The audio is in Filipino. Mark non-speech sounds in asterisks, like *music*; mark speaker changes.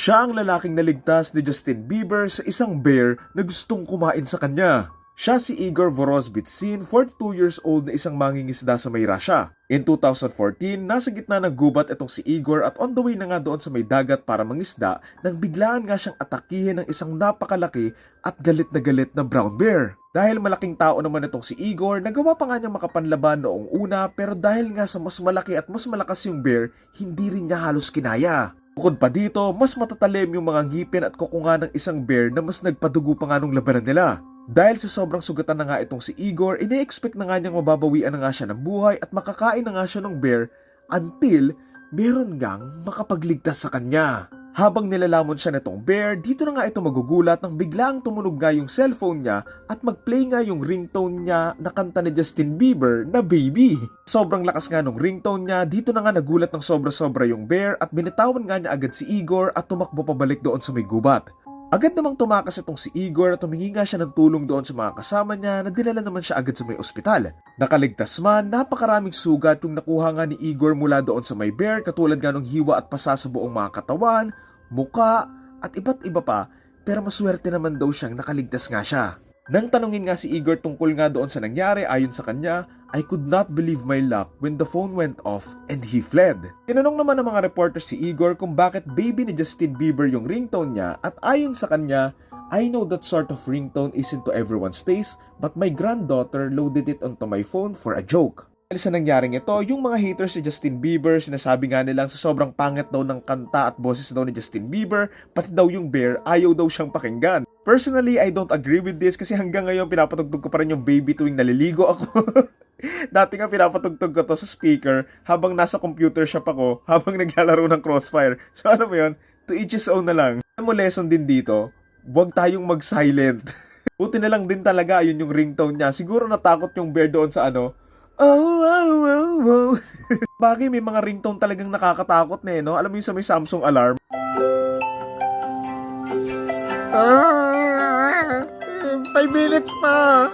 Speaker 1: Siya ang lalaking naligtas ni Justin Bieber sa isang bear na gustong kumain sa kanya. Siya si Igor Vorozbitsin, 42 years old na isang mangingisda sa may Russia. In 2014, nasa gitna ng gubat itong si Igor at on the way na nga doon sa may dagat para mangisda nang biglaan nga siyang atakihin ng isang napakalaki at galit na galit na brown bear. Dahil malaking tao naman itong si Igor, nagawa pa nga niyang makapanlaban noong una pero dahil nga sa mas malaki at mas malakas yung bear, hindi rin niya halos kinaya. Bukod pa dito, mas matatalim yung mga ngipin at kukunga ng isang bear na mas nagpadugo pa nga nung labanan nila. Dahil sa sobrang sugatan na nga itong si Igor, ine-expect na nga niyang mababawian na nga siya ng buhay at makakain na nga siya ng bear until meron ngang makapagligtas sa kanya. Habang nilalamon siya nitong bear, dito na nga ito magugulat nang biglang tumunog nga yung cellphone niya at mag-play nga yung ringtone niya na kanta ni Justin Bieber na Baby. Sobrang lakas nga nung ringtone niya, dito na nga nagulat ng sobra-sobra yung bear at binitawan nga niya agad si Igor at tumakbo pabalik doon sa may gubat. Agad namang tumakas itong si Igor at humingi nga siya ng tulong doon sa mga kasama niya na dinala naman siya agad sa may ospital. Nakaligtas man, napakaraming sugat yung nakuha nga ni Igor mula doon sa may bear katulad nga ng hiwa at pasa sa buong mga katawan, muka, at iba't iba pa pero maswerte naman daw siyang nakaligtas nga siya. Nang tanungin nga si Igor tungkol nga doon sa nangyari ayon sa kanya, I could not believe my luck when the phone went off and he fled. Tinanong naman ng mga reporter si Igor kung bakit baby ni Justin Bieber yung ringtone niya at ayon sa kanya, I know that sort of ringtone isn't to everyone's taste but my granddaughter loaded it onto my phone for a joke. Dahil sa nangyaring ito, yung mga haters ni Justin Bieber, sinasabi nga nilang sa sobrang pangit daw ng kanta at boses daw ni Justin Bieber, pati daw yung bear, ayaw daw siyang pakinggan. Personally, I don't agree with this kasi hanggang ngayon pinapatugtog ko pa rin yung baby tuwing naliligo ako. *laughs* *laughs* Dati nga pinapatugtog ko to sa speaker habang nasa computer shop ako, *laughs* habang naglalaro ng crossfire. So ano mo yun? To each his own na lang. Alam mo lesson din dito, huwag tayong mag-silent. *laughs* Buti na lang din talaga yun yung ringtone niya. Siguro natakot yung bear doon sa ano, Oh, oh, oh, oh. Bagay, may mga ringtone talagang nakakatakot na eh, no? Alam mo yung sa may Samsung alarm?
Speaker 2: Ah, five minutes pa.